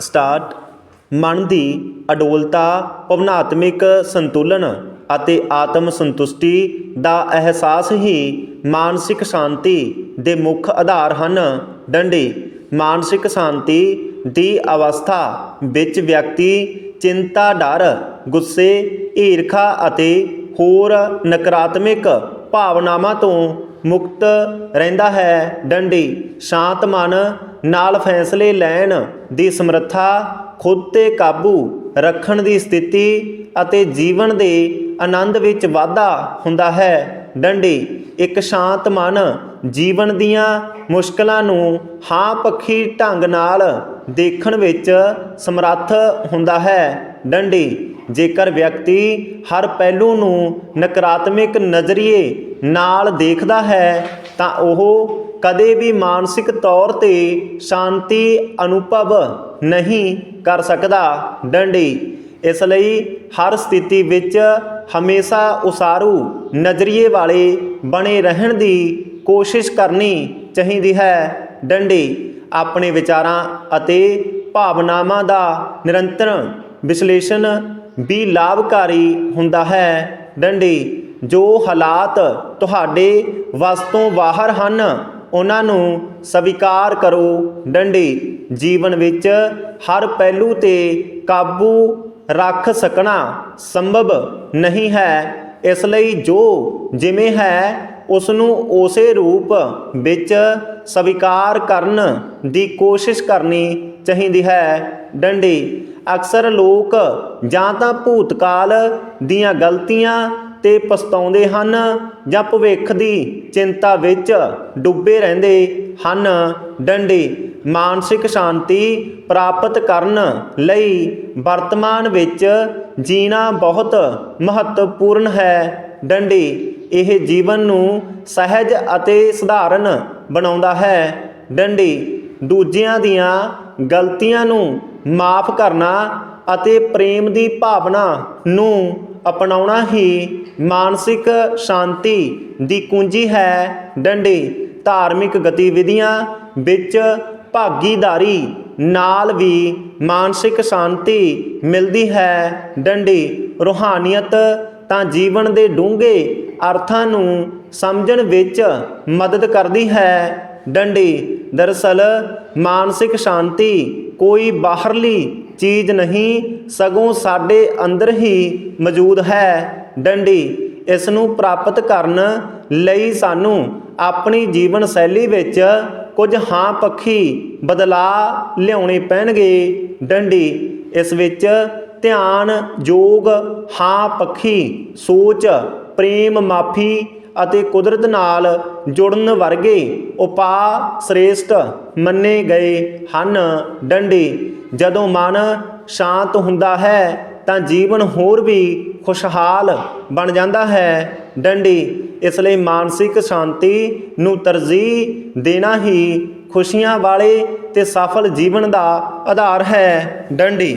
Start ਮਨ ਦੀ ਅਡੋਲਤਾ, ਭਾਵਨਾਤਮਿਕ ਸੰਤੁਲਨ ਅਤੇ ਆਤਮ ਸੰਤੁਸ਼ਟੀ ਦਾ ਅਹਿਸਾਸ ਹੀ ਮਾਨਸਿਕ ਸ਼ਾਂਤੀ ਦੇ ਮੁੱਖ ਆਧਾਰ ਹਨ। ਡੰਡੀ, ਮਾਨਸਿਕ ਸ਼ਾਂਤੀ ਦੀ ਅਵਸਥਾ ਵਿੱਚ ਵਿਅਕਤੀ ਚਿੰਤਾ, ਡਰ, ਗੁੱਸੇ, ਈਰਖਾ ਅਤੇ ਹੋਰ ਨਕਾਰਾਤਮਕ ਭਾਵਨਾਵਾਂ ਤੋਂ ਮੁਕਤ ਰਹਿੰਦਾ ਹੈ। ਡੰਡੀ ਸ਼ਾਂਤ ਮਨ ਨਾਲ ਫੈਸਲੇ ਲੈਣ ਦੀ ਸਮਰੱਥਾ ਖੁਦ ਤੇ ਕਾਬੂ ਰੱਖਣ ਦੀ ਸਥਿਤੀ ਅਤੇ ਜੀਵਨ ਦੇ ਆਨੰਦ ਵਿੱਚ ਵਾਧਾ ਹੁੰਦਾ ਹੈ। ਡੰਡੀ, ਇੱਕ ਸ਼ਾਂਤ ਮਨ ਜੀਵਨ ਦੀਆਂ ਮੁਸ਼ਕਲਾਂ ਨੂੰ ਹਾਂ ਪੱਖੀ ਢੰਗ ਨਾਲ ਦੇਖਣ ਵਿੱਚ ਸਮਰੱਥ ਹੁੰਦਾ ਹੈ। ਡੰਡੀ, ਜੇਕਰ ਵਿਅਕਤੀ ਹਰ ਪਹਿਲੂ ਨੂੰ ਨਕਾਰਾਤਮਕ ਨਜ਼ਰੀਏ ਨਾਲ ਦੇਖਦਾ ਹੈ ਤਾਂ ਉਹ ਕਦੇ ਵੀ ਮਾਨਸਿਕ ਤੌਰ ਤੇ ਸ਼ਾਂਤੀ ਅਨੁਭਵ ਨਹੀਂ ਕਰ ਸਕਦਾ, ਡੰਡੀ। ਇਸ ਲਈ ਹਰ ਸਥਿਤੀ ਵਿੱਚ ਹਮੇਸ਼ਾ ਉਸਾਰੂ ਨਜ਼ਰੀਏ ਵਾਲੇ ਬਣੇ ਰਹਿਣ ਦੀ ਕੋਸ਼ਿਸ਼ ਕਰਨੀ ਚਾਹੀਦੀ ਹੈ, ਡੰਡੀ। ਆਪਣੇ ਵਿਚਾਰਾਂ ਅਤੇ ਭਾਵਨਾਵਾਂ ਦਾ ਨਿਰੰਤਰ ਵਿਸ਼ਲੇਸ਼ਣ ਵੀ ਲਾਭਕਾਰੀ ਹੁੰਦਾ ਹੈ, ਡੰਡੀ। ਜੋ ਹਾਲਾਤ ਤੁਹਾਡੇ ਵੱਸ ਤੋਂ ਬਾਹਰ ਹਨ ਉਹਨਾਂ ਨੂੰ ਸਵੀਕਾਰ ਕਰੋ। ਡੰਡੀ, ਜੀਵਨ ਵਿੱਚ ਹਰ ਪਹਿਲੂ ਤੇ ਕਾਬੂ ਰੱਖ ਸਕਣਾ ਸੰਭਵ ਨਹੀਂ ਹੈ। ਇਸ ਲਈ ਜੋ ਜਿਵੇਂ ਹੈ ਉਸ ਨੂੰ ਉਸੇ ਰੂਪ ਵਿੱਚ ਸਵੀਕਾਰ ਕਰਨ ਦੀ ਕੋਸ਼ਿਸ਼ ਕਰਨੀ ਚਾਹੀਦੀ ਹੈ। ਡੰਡੀ, ਅਕਸਰ ਲੋਕ ਜਾਂ ਤਾਂ ਭੂਤਕਾਲ ਦੀਆਂ ਗਲਤੀਆਂ ਤੇ ਪਛਤਾਉਂਦੇ ਹਨ ਜਾਂ ਭਵਿੱਖ ਦੀ ਚਿੰਤਾ ਵਿੱਚ ਡੁੱਬੇ ਰਹਿੰਦੇ ਹਨ। ਡੰਡੀ ਮਾਨਸਿਕ ਸ਼ਾਂਤੀ ਪ੍ਰਾਪਤ ਕਰਨ ਲਈ ਵਰਤਮਾਨ ਵਿੱਚ ਜੀਣਾ ਬਹੁਤ ਮਹੱਤਵਪੂਰਨ ਹੈ। ਡੰਡੀ ਇਹ ਜੀਵਨ ਨੂੰ ਸਹਿਜ ਅਤੇ ਸਧਾਰਨ ਬਣਾਉਂਦਾ ਹੈ। ਡੰਡੀ ਦੂਜਿਆਂ ਦੀਆਂ ਗਲਤੀਆਂ ਨੂੰ ਮਾਫ ਕਰਨਾ ਅਤੇ ਪ੍ਰੇਮ ਦੀ ਭਾਵਨਾ ਨੂੰ ਅਪਣਾਉਣਾ ਹੀ ਮਾਨਸਿਕ ਸ਼ਾਂਤੀ ਦੀ ਕੁੰਜੀ ਹੈ। ਡੰਡੀ, ਧਾਰਮਿਕ ਗਤੀਵਿਧੀਆਂ ਵਿੱਚ ਭਾਗੀਦਾਰੀ ਨਾਲ ਵੀ ਮਾਨਸਿਕ ਸ਼ਾਂਤੀ ਮਿਲਦੀ ਹੈ। ਡੰਡੀ, ਰੂਹਾਨੀਅਤ ਤਾਂ ਜੀਵਨ ਦੇ ਡੂੰਘੇ ਅਰਥਾਂ ਨੂੰ ਸਮਝਣ ਵਿੱਚ ਮਦਦ ਕਰਦੀ ਹੈ। ਡੰਡੀ ਦਰਸਲ ਮਾਨਸਿਕ ਸ਼ਾਂਤੀ ਕੋਈ ਬਾਹਰਲੀ ਚੀਜ਼ ਨਹੀਂ, ਸਗੋਂ ਸਾਡੇ ਅੰਦਰ ਹੀ ਮੌਜੂਦ ਹੈ। ਡੰਡੀ ਇਸ ਨੂੰ ਪ੍ਰਾਪਤ ਕਰਨ ਲਈ ਸਾਨੂੰ ਆਪਣੀ ਜੀਵਨ ਸ਼ੈਲੀ ਵਿੱਚ ਕੁਝ ਹਾਂ ਪੱਖੀ ਬਦਲਾਅ ਲਿਆਉਣੇ ਪੈਣਗੇ। ਡੰਡੀ, ਇਸ ਵਿੱਚ ਧਿਆਨ ਯੋਗ ਹਾਂ ਪੱਖੀ, ਸੋਚ ਪ੍ਰੇਮ ਮਾਫੀ ਅਤੇ ਕੁਦਰਤ ਨਾਲ ਜੁੜਨ ਵਰਗੇ ਉਪਾਅ ਸ੍ਰੇਸ਼ਟ ਮੰਨੇ ਗਏ ਹਨ। ਡੰਡੀ, ਜਦੋਂ ਮਨ ਸ਼ਾਂਤ ਹੁੰਦਾ ਹੈ, ਤਾਂ ਜੀਵਨ ਹੋਰ ਵੀ ਖੁਸ਼ਹਾਲ ਬਣ ਜਾਂਦਾ ਹੈ। ਡੰਡੀ, ਇਸ ਲਈ ਮਾਨਸਿਕ ਸ਼ਾਂਤੀ ਨੂੰ ਤਰਜੀਹ ਦੇਣਾ ਹੀ ਖੁਸ਼ੀਆਂ ਵਾਲੇ ਤੇ ਸਫਲ ਜੀਵਨ ਦਾ ਆਧਾਰ ਹੈ। ਡੰਡੀ